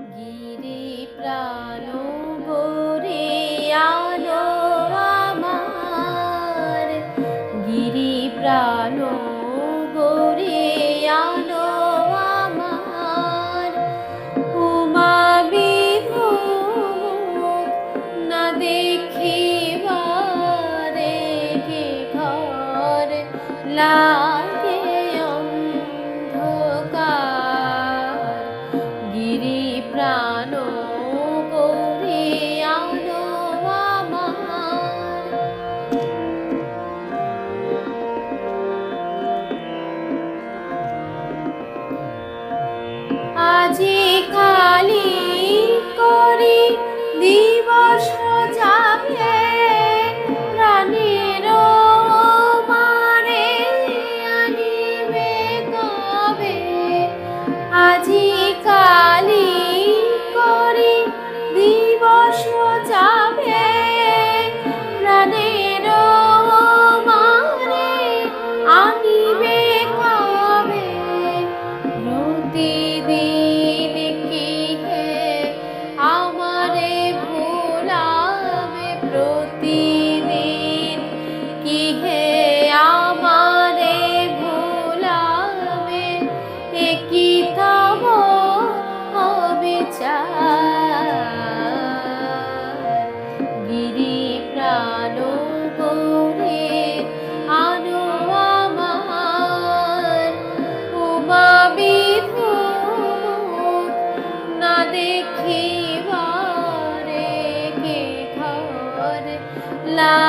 गिरेणो দেখিবারে কে ঘর? লা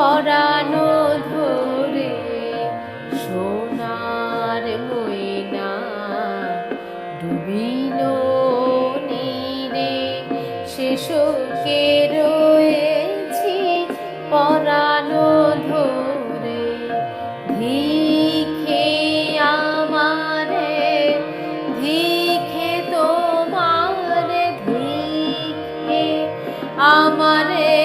পরানো ধরে সোনার না ডুবিল নীরে সে শোকে রয়েছি পরানো ধরে ভিখে আমারে, ভিখে তোমারে ভিখে আমারে